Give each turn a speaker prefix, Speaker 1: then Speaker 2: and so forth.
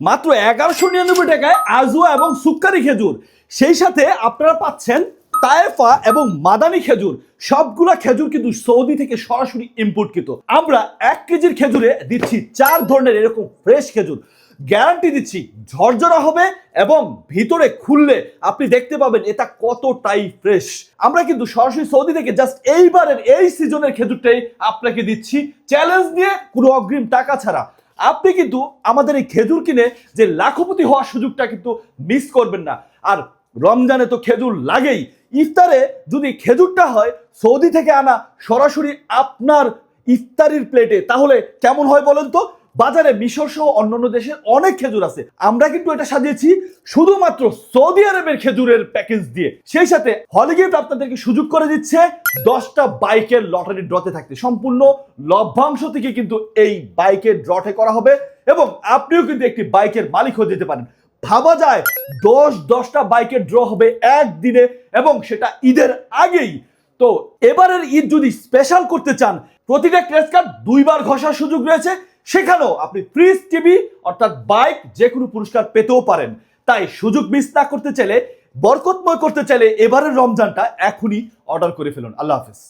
Speaker 1: মাত্র এগারোশো নিরানব্বই টাকায় আজুয়া এবং সুক্কারি খেজুর। সেই সাথে আপনারা পাচ্ছেন তায়েফা এবং মাদানি খেজুর। সবগুলা খেজুর কিন্তু সৌদি থেকে সরাসরি ইম্পোর্টকৃত আমরা এক কেজির খেজুরে দিচ্ছি চার ধরনের এরকম ফ্রেশ খেজুর। গ্যারান্টি দিচ্ছি ঝরঝরা হবে এবং ভিতরে খুললে আপনি দেখতে পাবেন এটা কতটাই ফ্রেশ আমরা কিন্তু সরাসরি সৌদি থেকে জাস্ট এইবারের এই সিজনের খেজুরটাই আপনাকে দিচ্ছি। চ্যালেঞ্জ দিয়ে কোনো অগ্রিম টাকা ছাড়া। আপনি কিন্তু আমাদের এই খেজুর কিনে যে লাখপতি হওয়ার সুযোগটা কিন্তু মিস করবেন না। আর রমজানে তো খেজুর লাগেই। ইফতারে যদি খেজুরটা হয়, সৌদি থেকে আনা সরাসরি আপনার ইফতারির প্লেটে তাহলে কেমন হয় বলেন তো? বাজারে মিশর সহ অন্যান্য দেশের অনেক খেজুর আছে। আমরা কিন্তু এটা সাজিয়েছি শুধুমাত্র সৌদি আরবের খেজুরের প্যাকেজ দিয়ে। সেই সাথে হলিগেট আপনাদেরকে সুযোগ করে দিচ্ছে দশটা বাইকের লটারি ড্রতে থাকতে। সম্পূর্ণ লভ্যাংশ থেকে কিন্তু এই বাইকের ড্রটে করা হবে এবং আপনিও কিন্তু একটি বাইকের মালিক হয়ে যেতে পারেন। ভাবা যায় দশ দশটা বাইকের ড্র হবে একদিনে এবং সেটা ঈদের আগেই। তো এবারের ঈদ যদি স্পেশাল করতে চান, প্রতিটা ক্রেস কার্ড দুইবার ঘষার সুযোগ রয়েছে। সেখানেও আপনি ফ্রিজ টিভি অর্থাৎ বাইক যে কোনো পুরস্কার পেতেও পারেন। তাই সুযোগ মিস না করতে চাইলে, বরকতময় করতে চাইলে এবারের রমজানটা এখনই অর্ডার করে ফেলুন। আল্লাহ হাফেজ।